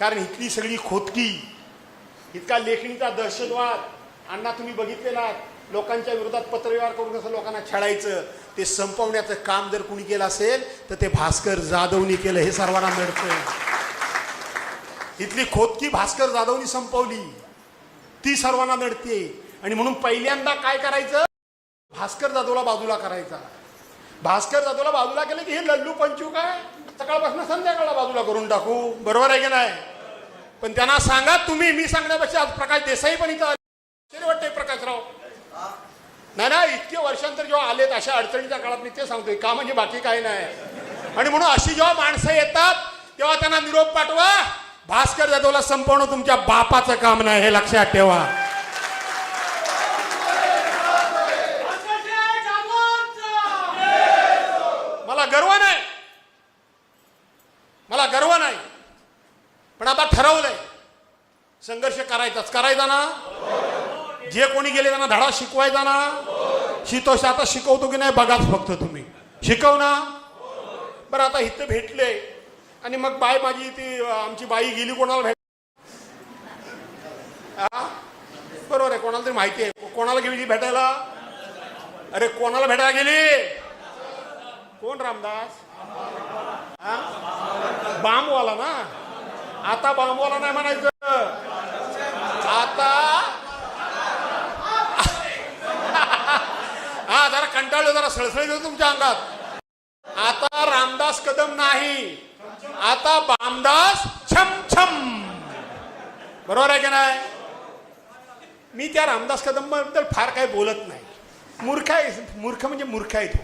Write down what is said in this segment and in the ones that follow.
कारण इथली सगळी खोदकी इतका लेखणीचा दहशतवाद अण्णा तुम्ही बघितलेला लोकांच्या विरोधात पत्रव्यवहार करून कसं लोकांना छळायचं ते संपवण्याचं काम जर कुणी केलं असेल तर ते भास्कर जाधवनी केलं हे सर्वांना मिळतं इथली खोदकी भास्कर जाधवनी संपवली ती सर्वांना नडते आणि म्हणून पहिल्यांदा काय करायचं? भास्कर जाधवला बाजूला करायचा. भास्कर जाधवला बाजूला केलं की हे लल्लू पंचू काय? सकाळपासून संध्याकाळला बाजूला करून टाकू. बरोबर आहे की नाही? पण त्यांना सांगा तुम्ही मी सांगण्यापेक्षा आज प्रकाश देसाई पण इथं आश्चर्य वाटते प्रकाशराव. नाही ना इतके वर्षांतर जेव्हा आलेत अशा अडचणीच्या काळात मी ते सांगतोय. का म्हणजे बाकी काही नाही. आणि म्हणून अशी जेव्हा माणसं येतात तेव्हा त्यांना निरोप पाठवा. भास्कर जाधवला संपवणं तुमच्या बापाचं काम नाही हे लक्षात ठेवा मला गर्व नाही मला गर्व नाही पण आता ठरवलंय. संघर्ष करायचाच. करायचा ना? जे कोणी गेले त्यांना धडा शिकवायचा ना? शितोष आता शिकवतो की नाही बघाच फक्त तुम्ही. शिकव ना? बरं आता इथं भेटले. आणि मग बाय माझी ती आमची बाई गेली कोणाला भेट हा? बरोबर आहे कोणाला तरी माहिती आहे. कोणाला गेली भेटायला? अरे कोणाला भेटायला गेली? कोण रामदास? हा? बांबवाला ना? आता बांबवाला नाही म्हणायचं. आता हा जरा कंटाळलो जरा सळसळीत तुमच्या अंगात. आता रामदास कदम नाही. आता बामदास छम छम. बरोबर आहे की नाही? मी त्या रामदास कदमबद्दल फार काही बोलत नाही. मूर्ख आहे मूर्ख म्हणजे मूर्ख आहे तो.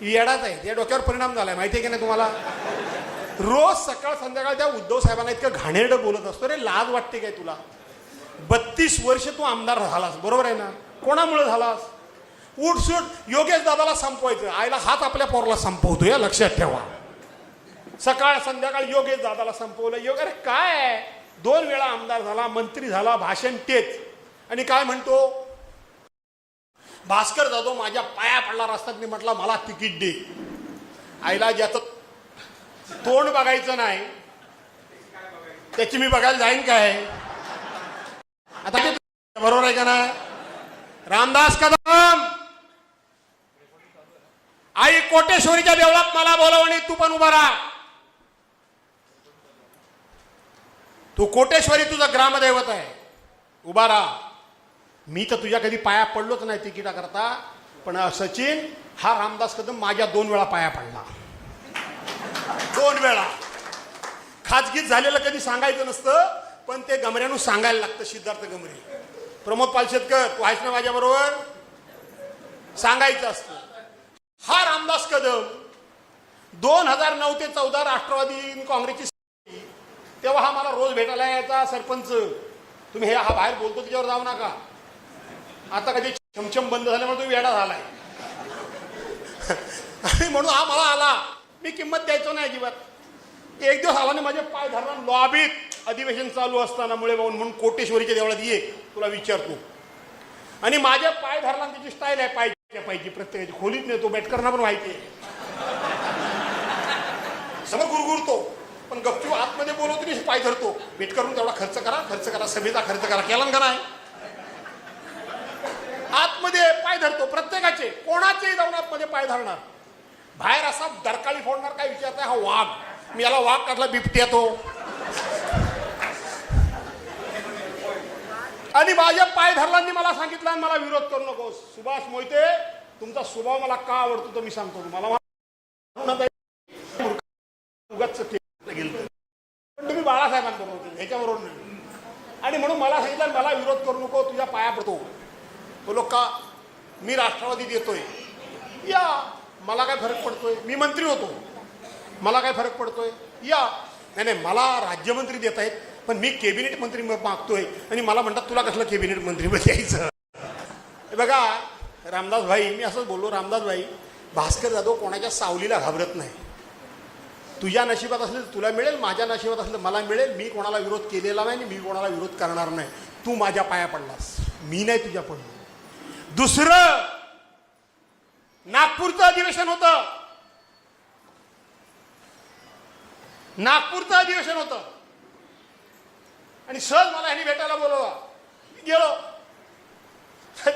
येडाच आहे. या डोक्यावर परिणाम झालाय. माहिती आहे की नाही तुम्हाला? रोज सकाळ संध्याकाळ त्या उद्धव साहेबांना इतकं घाणेरडं बोलत असतो. रे लाज वाटते काय तुला? बत्तीस वर्ष तू आमदार झालास बरोबर आहे ना? कोणामुळे झालास? उठसूट योगेश दादाला संपवायचं. आईला हात आपल्या पोराला संपवतो या लक्षात ठेवा. सकाळ संध्याकाळ योगेश दादाला संपवलं. योग अरे काय? दोन वेळा आमदार झाला मंत्री झाला भाषण तेच. आणि काय म्हणतो? भास्कर जाधव माझ्या पाया पडला रस्त्यात. मी म्हटला मला तिकीट दे. आईला ज्याचं तोंड बघायचं नाही. त्याची मी बघायला जाईन काय? आता बरोबर आहे का ना रामदास कदम! आई कोटेश्वरीच्या देवळात मला बोलव तू पण उभा राहा. तू कोटेश्वरी तुझा ग्रामदैवत आहे. उभा राहा. मी तर तुझ्या कधी पाया पडलोच नाही तिकिटा करता पण सचिन हा रामदास कदम माझ्या दोन वेळा पाया पडला. दोन वेळा. खाजगीत झालेलं कधी सांगायचं नसतं पण ते गमऱ्यानं सांगायला लागतं सिद्धार्थ गमरे. प्रमोद पालशेतकर तू आहेस ना माझ्याबरोबर? सांगायचं असतं. हा रामदास कदम दोन हजार नऊ ते चौदा राष्ट्रवादी काँग्रेसची तेव्हा हा मला रोज भेटायला यायचा सरपंच. तुम्ही हे हा बाहेर बोलतो त्याच्यावर जाऊ नका. आता कधी छमछम बंद झाल्यामुळे तो वेडा झालाय. आणि म्हणून हा मला आला. मी किंमत द्यायचो नाही अजिबात. एक दिवस आला माझे पाय धरला लॉबीत अधिवेशन चालू असताना मुळे भाऊन म्हणून कोटेश्वरीच्या देवळात ये तुला विचारतो. आणि माझ्या पाय धरला त्याची स्टाईल आहे पाय पाहिजे प्रत्येकाची. खोलीत नेतो बेटकरना पण माहिती आहे. समोर गुरगुरतो. पण गपचू आतमध्ये बोलवतो मी पाय धरतो. भेट करून तेवढा खर्च करा खर्च करा सभेचा खर्च करा. केला का नाही? आतमध्ये पाय धरतो प्रत्येकाचे. कोणाचेही जाऊन आतमध्ये पाय धरणार. बाहेर असा दरकाळी फोडणार काय विचारताय हा वाघ. मी याला वाघ काढला बिबट्या तो? आणि माझ्या पाय धरलांनी मला सांगितलं आणि मला विरोध करू नको सुभाष मोहिते तुमचा स्वभाव मला का आवडतो तो मी सांगतो तुम्हाला. पण तुम्ही बाळासाहेबांबरोबर होते ह्याच्याबरोबर नाही. आणि म्हणून मला सांगितलं मला विरोध करू नको तुझ्या पाया पडतो. बोलो का मी राष्ट्रवादीत येतोय. या. मला काय फरक पडतोय? मी मंत्री होतो. मला काय फरक पडतोय? या. नाही नाही मला राज्यमंत्री देत आहेत पण मी कॅबिनेट मंत्री मागतोय. आणि मला म्हणतात तुला कसलं कॅबिनेट मंत्री द्यायचं? बघा रामदास भाई मी असंच बोललो रामदास भाई भास्कर जाधव कोणाच्या सावलीला घाबरत नाही. तुझ्या नशिबात असलं तर तुला मिळेल माझ्या नशिबात असलं मला मिळेल. मी कोणाला विरोध केलेला नाही आणि मी कोणाला विरोध करणार नाही. तू माझ्या पाया पडलास. मी नाही तुझ्या पडलो दुसरं नागपूरचं अधिवेशन होतं. नागपूरचं अधिवेशन होतं. आणि सहज मला ह्यांनी भेटायला बोलवा मी गेलो.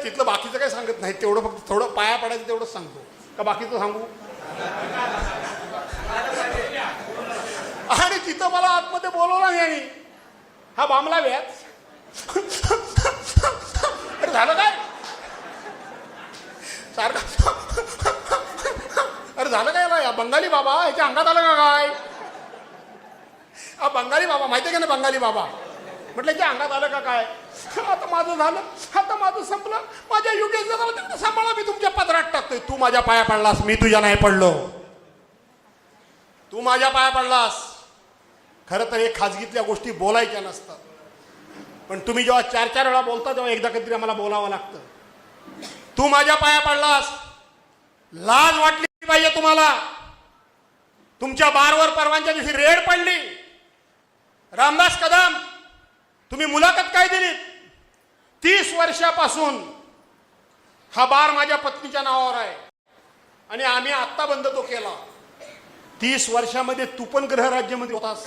तिथलं बाकीचं काही सांगत नाही. तेवढं फक्त थोडं पाया पडायचं तेवढंच सांगतो. का बाकीचं सांगू? आणि तिथं मला आतमध्ये बोलवलं नाही हा बामला व्याज. अरे झालं काय? सारखा अरे झालं काय ना या बंगाली बाबा याच्या अंगात आलं का काय? हा बंगाली बाबा माहिती आहे का ना बंगाली बाबा? म्हटलं याच्या अंगात आलं का काय? आता माझं झालं आता माझं संपलं. माझ्या युगेश झालं तिकडे सांभाळा मी तुमच्या पदरात टाकतोय. तू माझ्या पाया पडलास मी तुझ्या नाही पडलो. तू माझ्या पाया पडलास. खरं तर हे खाजगीतल्या गोष्टी बोलायच्या नसतात. पण तुम्ही जेव्हा चार चार वेळा बोलता तेव्हा एकदा कधीतरी आम्हाला बोलावं लागतं. तू माझ्या पाया पडलास. लाज वाटली पाहिजे तुम्हाला. तुमच्या बारवर परवानच्या दिवशी रेड पडली. रामदास कदम तुम्ही मुलाखत काय दिलीत? तीस वर्षापासून हा बार माझ्या पत्नीच्या नावावर आहे. आणि आम्ही आत्ता बंद तो केला. तीस वर्षामध्ये तू पण गृहराज्यामध्ये होतास.